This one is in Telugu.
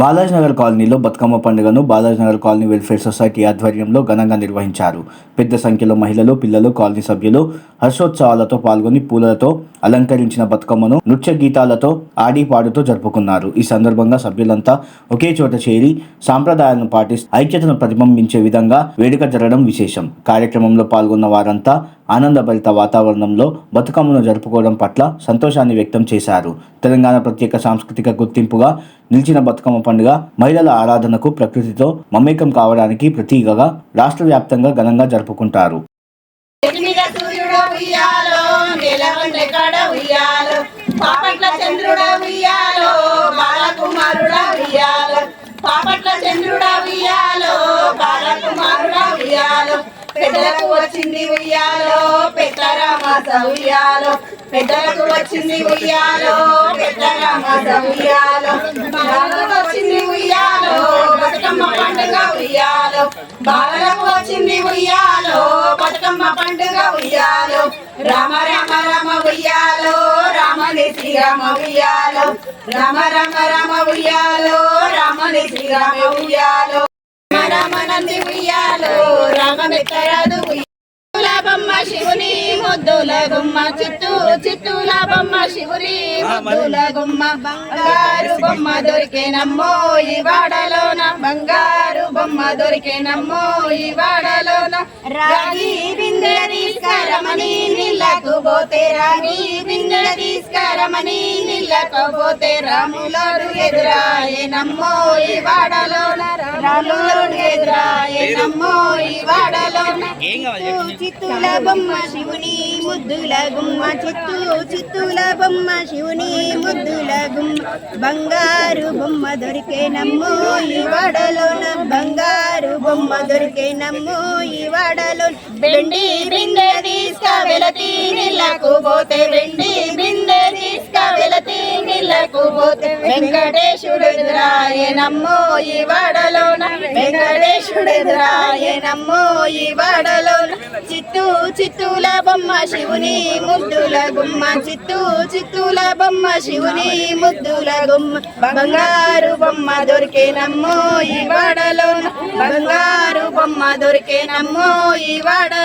బాలాజీనగర్ కాలనీలో బతుకమ్మ పండుగను బాలాజీనగర్ కాలనీ వెల్ఫేర్ సొసైటీ ఆధ్వర్యంలో ఘనంగా నిర్వహించారు. పెద్ద సంఖ్యలో మహిళలు పిల్లలు కాలనీ సభ్యులు హర్షోత్సవాలతో పాల్గొని పూలతో అలంకరించిన బతుకమ్మను నృత్య గీతాలతో ఆడి పాడుతూ జరుపుకున్నారు. ఈ సందర్భంగా సభ్యులంతా ఒకే చోట చేరి సాంప్రదాయాలను పాటిస్తూ ఐక్యతను ప్రతిబింబించే విధంగా వేడుక జరగడం విశేషం. కార్యక్రమంలో పాల్గొన్న వారంతా ఆనందభరిత వాతావరణంలో బతుకమ్మను జరుపుకోవడం పట్ల సంతోషాన్ని వ్యక్తం చేశారు. తెలంగాణ ప్రత్యేక సాంస్కృతిక గుర్తింపుగా నిలిచిన బతుకమ్మ పండుగ మహిళల ఆరాధనకు ప్రకృతితో మమేకం కావడానికి ప్రతీకగా రాష్ట్ర వ్యాప్తంగా ఘనంగా జరుపుకుంటారు. చెట్టు ఉయ్యాలో. పెద్దలకు వచ్చింది ఉయ్యాలో పెద్దరామాస ఉయ్యాలో. పెద్దలకు వచ్చింది ఉయ్యాలో పెద్దరామాస ఉయ్యాలో. బాలకు వచ్చింది ఉయ్యాలో బతుకమ్మ పండుగ ఉయ్యాలో. బాలకు వచ్చింది ఉయ్యాలో బతుకమ్మ పండుగ ఉయ్యాలో. రామ రామ రామ ఉయ్యాలో రామని శ్రీరామ ఉయ్యాలో. రామ రామ రామ ఉయ్యాలో రామని శ్రీరామ ఉయ్యాలో. రామ రామ నంది ఉయ్యాలో. రామమెత్తరాదు ఉయ్యాలో శివుని ముద్దుల గుమ్మ చిత్తూ చిత్తూల బొమ్మ శివుని ముద్దుల గుమ్మ. బంగారు బొమ్మ దొరికేనమ్మో ఈ వాడలోన. బంగారు బొమ్మ దొరికేనమ్మో ఈ వాడలోన. రాగి బిందె తీసుకరమని నీళ్ళకు పోతే రాగి బిందె తీసుకరమని నీళ్ళకు పోతే రాములోడు ఎదురాయనమ్మో ఈ వాడలోన. రాములోడు ఎదురాయనమ్మో ఈ వాడలోన. చిత్తుల బొమ్మ శివుని ముద్దుల గుమ్మ. చిత్తు చిత్తుల బొమ్మ శివుని ముద్దుల గుమ్మ. బంగారు బొమ్మ దొరికే నమ్మో ఈ వాడలోన. బంగారు బొమ్మ దొరికే నమ్మో ఈ వాడలో వెండి బిందె తీసుక వెలతి నీళ్ళకు పోతే వెండి పోతే నమ్మో ఈ వాడలోన. వెంకటేశుడు నమ్మో ఈ వాడలోన. చిత్తూ చిత్తూల బొమ్మ శివుని ముద్దుల గుమ్మ. చిత్తూ చిత్తూల బొమ్మ శివుని ముద్దుల గుమ్మ. బంగారు బొమ్మ దొరికే నమ్మో ఈ వాడలోన. బంగారు బొమ్మ దొరికే నమ్మో ఈ వాడలోన